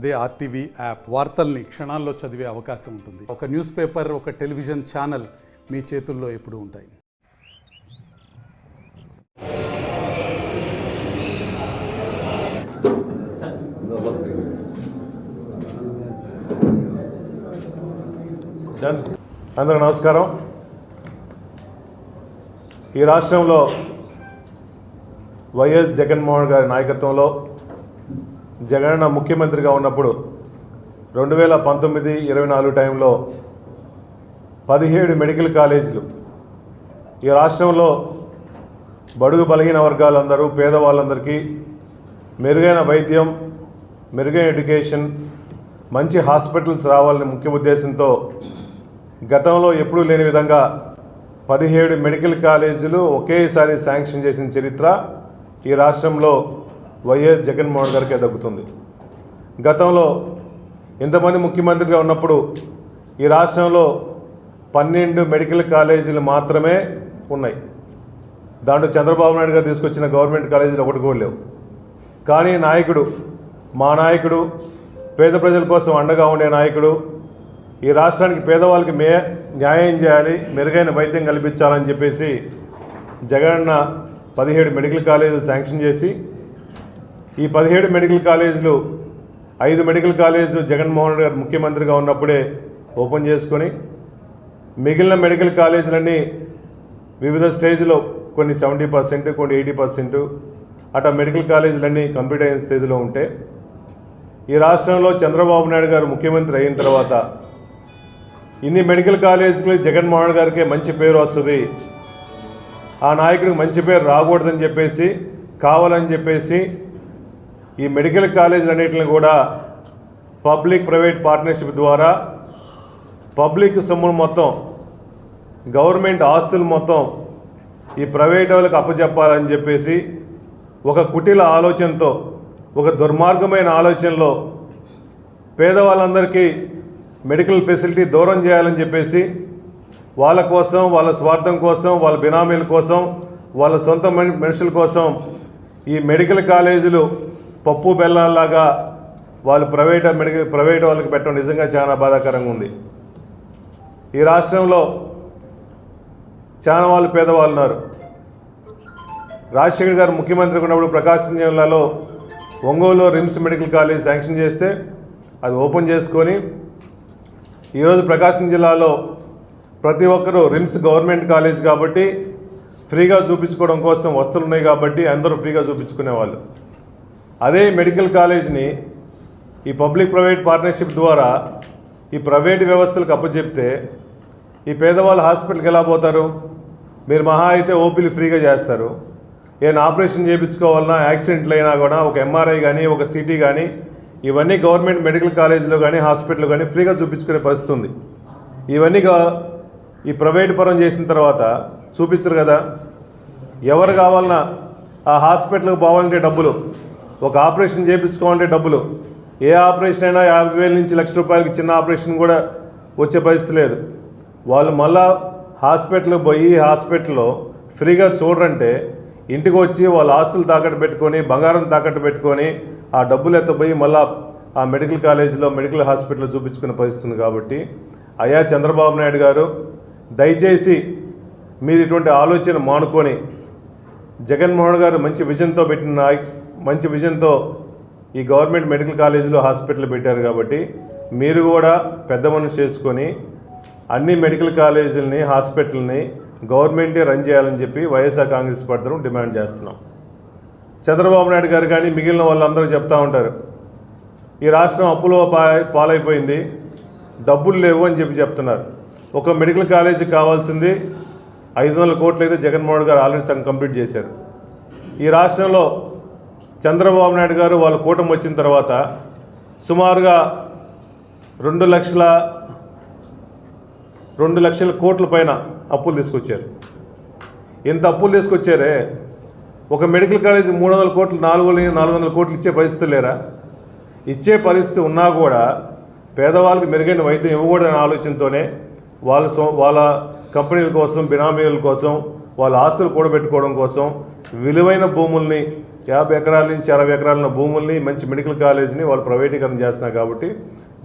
అదే RTV app వార్తల్ని క్షణాల్లో చదివే అవకాశం ఉంటుంది. ఒక న్యూస్ పేపర్ ఒక టెలివిజన్ ఛానల్ మీ చేతుల్లో ఎప్పుడు ఉంటాయి. అందరూ నమస్కారం. ఈ రాష్ట్రంలో వైఎస్ జగన్మోహన్ గారి నాయకత్వంలో జగనన్న ముఖ్యమంత్రిగా ఉన్నప్పుడు రెండు వేల పంతొమ్మిది ఇరవై నాలుగు టైంలో పదిహేడు మెడికల్ కాలేజీలు. ఈ రాష్ట్రంలో బడుగు బలహీన వర్గాలందరూ పేదవాళ్ళందరికీ మెరుగైన వైద్యం మెరుగైన ఎడ్యుకేషన్ మంచి హాస్పిటల్స్ రావాలని ముఖ్య ఉద్దేశంతో గతంలో ఎప్పుడూ లేని విధంగా పదిహేడు మెడికల్ కాలేజీలు ఒకేసారి శాంక్షన్ చేసిన చరిత్ర ఈ రాష్ట్రంలో వైఎస్ జగన్మోహన్ గారికే దక్కుతుంది గతంలో ఇంతమంది ముఖ్యమంత్రిగా ఉన్నప్పుడు ఈ రాష్ట్రంలో పన్నెండు మెడికల్ కాలేజీలు మాత్రమే ఉన్నాయి. దాంట్లో చంద్రబాబు నాయుడు గారు తీసుకొచ్చిన గవర్నమెంట్ కాలేజీలు ఒకటి కూడా లేవు. కానీ నాయకుడు మా నాయకుడు పేద ప్రజల కోసం అండగా ఉండే నాయకుడు ఈ రాష్ట్రానికి పేదవాళ్ళకి మే న్యాయం చేయాలి మెరుగైన వైద్యం కల్పించాలని చెప్పేసి జగనన్న పదిహేడు మెడికల్ కాలేజీలు శాంక్షన్ చేసి ఈ పదిహేడు మెడికల్ కాలేజీలు ఐదు మెడికల్ కాలేజీలు జగన్మోహన్ గారు ముఖ్యమంత్రిగా ఉన్నప్పుడే ఓపెన్ చేసుకొని మిగిలిన మెడికల్ కాలేజీలన్నీ వివిధ స్టేజ్లో కొన్ని సెవెంటీ పర్సెంట్ కొన్ని ఎయిటీ పర్సెంట్ అట్లా మెడికల్ కాలేజీలన్నీ కంప్లీట్ అయిన స్టేజ్లో ఉంటే ఈ రాష్ట్రంలో చంద్రబాబు నాయుడు గారు ముఖ్యమంత్రి అయిన తర్వాత ఇన్ని మెడికల్ కాలేజీకి జగన్మోహన్ గారికే మంచి పేరు వస్తుంది. ఆ నాయకుడికి మంచి పేరు రాకూడదని చెప్పేసి కావాలని చెప్పేసి ఈ మెడికల్ కాలేజీలు అన్నింటిని కూడా పబ్లిక్ ప్రైవేట్ పార్ట్నర్షిప్ ద్వారా పబ్లిక్ సొమ్ములు మొత్తం గవర్నమెంట్ ఆస్తులు మొత్తం ఈ ప్రైవేట్ వాళ్ళకి అప్పచెప్పాలని చెప్పేసి ఒక కుటిల ఆలోచనతో ఒక దుర్మార్గమైన ఆలోచనలో పేదవాళ్ళందరికీ మెడికల్ ఫెసిలిటీ దూరం చేయాలని చెప్పేసి వాళ్ళ కోసం వాళ్ళ స్వార్థం కోసం వాళ్ళ బినామీల కోసం వాళ్ళ సొంత మనుషుల కోసం ఈ మెడికల్ కాలేజీలు పప్పు బెల్లాల్లాగా వాళ్ళు ప్రైవేట్ మెడికల్ ప్రైవేట్ వాళ్ళకి పెట్టడం నిజంగా చాలా బాధాకరంగా ఉంది. ఈ రాష్ట్రంలో చాలా వాళ్ళు పేదవాళ్ళు ఉన్నారు. రాజశేఖర్ గారు ముఖ్యమంత్రి ఉన్నప్పుడు ప్రకాశం జిల్లాలో ఒంగోలులో రిమ్స్ మెడికల్ కాలేజ్ శాంక్షన్ చేస్తే అది ఓపెన్ చేసుకొని ఈరోజు ప్రకాశం జిల్లాలో ప్రతి ఒక్కరూ రిమ్స్ గవర్నమెంట్ కాలేజ్ కాబట్టి ఫ్రీగా చూపించుకోవడం కోసం వస్తువులు ఉన్నాయి కాబట్టి అందరూ ఫ్రీగా చూపించుకునేవాళ్ళు. అదే మెడికల్ కాలేజ్ని ఈ పబ్లిక్ ప్రైవేట్ పార్ట్నర్షిప్ ద్వారా ఈ ప్రైవేట్ వ్యవస్థలకు అప్పచెప్తే ఈ పేదవాళ్ళు హాస్పిటల్కి ఎలా పోతారు? మీరు మహా అయితే ఓపీలు ఫ్రీగా చేస్తారు. ఏమైనా ఆపరేషన్ చేయించుకోవాలన్నా యాక్సిడెంట్లు అయినా కూడా ఒక ఎంఆర్ఐ కానీ ఒక సిటీ కానీ ఇవన్నీ గవర్నమెంట్ మెడికల్ కాలేజీలో కానీ హాస్పిటల్లో కానీ ఫ్రీగా చూపించుకునే పరిస్థితి ఉంది. ఇవన్నీ ఈ ప్రైవేట్ పరం చేసిన తర్వాత చూపించరు కదా? ఎవరు కావాలన్నా ఆ హాస్పిటల్కి పోవాలంటే డబ్బులు. ఒక ఆపరేషన్ చేయించుకోవాలంటే డబ్బులు. ఏ ఆపరేషన్ అయినా యాభై వేల నుంచి లక్ష రూపాయలకి చిన్న ఆపరేషన్ కూడా వచ్చే పరిస్థితి లేదు. వాళ్ళు మళ్ళా హాస్పిటల్కి పోయి హాస్పిటల్లో ఫ్రీగా చూడరంటే ఇంటికి వచ్చి వాళ్ళ ఆస్తులు తాకట్టు పెట్టుకొని బంగారం తాకట్టు పెట్టుకొని ఆ డబ్బులు ఎత్తపోయి మళ్ళా ఆ మెడికల్ కాలేజీలో మెడికల్ హాస్పిటల్లో చూపించుకునే పరిస్థితుంది కాబట్టి అయ్యా చంద్రబాబు నాయుడు గారు దయచేసి మీరు ఇటువంటి ఆలోచన మానుకొని జగన్మోహన్ గారు మంచి విజన్తో పెట్టిన మంచి విజన్తో ఈ గవర్నమెంట్ మెడికల్ కాలేజీలో హాస్పిటల్ పెట్టారు కాబట్టి మీరు కూడా పెద్ద మనసు చేసుకొని అన్ని మెడికల్ కాలేజీలని హాస్పిటల్ని గవర్నమెంటే రన్ చేయాలని చెప్పి వైఎస్ఆర్ కాంగ్రెస్ పార్టీ డిమాండ్ చేస్తున్నాం. చంద్రబాబు నాయుడు గారు కానీ మిగిలిన వాళ్ళందరూ చెప్తా ఉంటారు ఈ రాష్ట్రం అప్పులో పాలైపోయింది డబ్బులు లేవు అని చెప్పి చెప్తున్నారు. ఒక మెడికల్ కాలేజీకి కావాల్సింది ఐదు వందల కోట్లు అయితే జగన్మోహన్ గారు ఆల్రెడీ సగం కంప్లీట్ చేశారు. ఈ రాష్ట్రంలో చంద్రబాబు నాయుడు గారు వాళ్ళ కూటమి వచ్చిన తర్వాత సుమారుగా రెండు లక్షల రెండు లక్షల కోట్ల పైన అప్పులు తీసుకొచ్చారు. ఇంత అప్పులు తీసుకొచ్చారే ఒక మెడికల్ కాలేజ్ మూడు వందల కోట్లు నాలుగు నాలుగు వందల కోట్లు ఇచ్చే పరిస్థితి లేరా? ఇచ్చే పరిస్థితి ఉన్నా కూడా పేదవాళ్ళకి మెరుగైన వైద్యం ఇవ్వకూడదనే ఆలోచనతోనే వాళ్ళ వాళ్ళ కంపెనీల కోసం బినామీల కోసం వాళ్ళ ఆస్తులు కూడబెట్టుకోవడం కోసం విలువైన భూముల్ని యాభై ఎకరాల నుంచి అరవై ఎకరాల భూముల్ని మంచి మెడికల్ కాలేజీని వాళ్ళు ప్రైవేటీకరణ చేస్తున్నారు కాబట్టి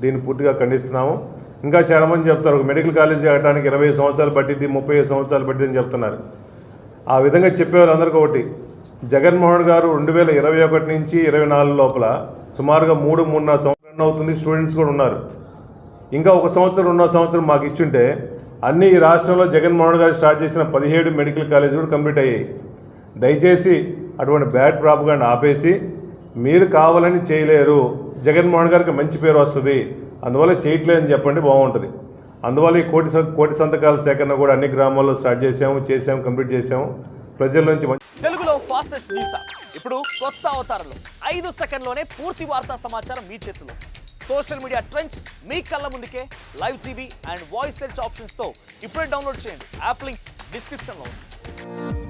దీన్ని పూర్తిగా ఖండిస్తున్నాము. ఇంకా చాలామంది చెప్తారు ఒక మెడికల్ కాలేజీ కట్టడానికి ఇరవై సంవత్సరాలు పట్టింది ముప్పై సంవత్సరాలు పట్టింది అని చెప్తున్నారు. ఆ విధంగా చెప్పేవాళ్ళందరికీ ఒకటి జగన్మోహన్ గారు రెండు వేల ఇరవై ఒకటి నుంచి ఇరవై నాలుగు లోపల సుమారుగా మూడు మూడున్నర సంవత్సరం అవుతుంది స్టూడెంట్స్ కూడా ఉన్నారు. ఇంకా ఒక సంవత్సరం రెండో సంవత్సరం మాకు ఇచ్చుంటే అన్ని ఈ రాష్ట్రంలో జగన్మోహన్ గారు స్టార్ట్ చేసిన పదిహేడు మెడికల్ కాలేజీలు కూడా కంప్లీట్ అయ్యాయి. దయచేసి అటువంటి బ్యాడ్ ప్రాపగాండ్ ఆపేసి మీరు కావాలని చేయలేరు. జగన్మోహన్ గారికి మంచి పేరు వస్తుంది. అందువల్ల చేయట్లేదని చెప్పండి బాగుంటుంది. అందువల్ల ఈ కోటి కోటి సంతకాల సేకరణ కూడా అన్ని గ్రామాల్లో స్టార్ట్ చేసాము చేసాము కంప్లీట్ చేసాము ప్రజల నుంచి తెలుగులో ఫాస్టెస్ట్ న్యూస్? ఇప్పుడు కొత్త అవతారంలో ఐదు సెకండ్లోనే పూర్తి వార్తా సమాచారం మీ చేతిలో. సోషల్ మీడియా ట్రెండ్స్ మీ కళ్ళ ముందుకే live TV and voice search ఆప్షన్స్తో ఇప్పుడే డౌన్లోడ్ చేయండి. యాప్ లింక్ డిస్క్రిప్షన్లో ఉంది.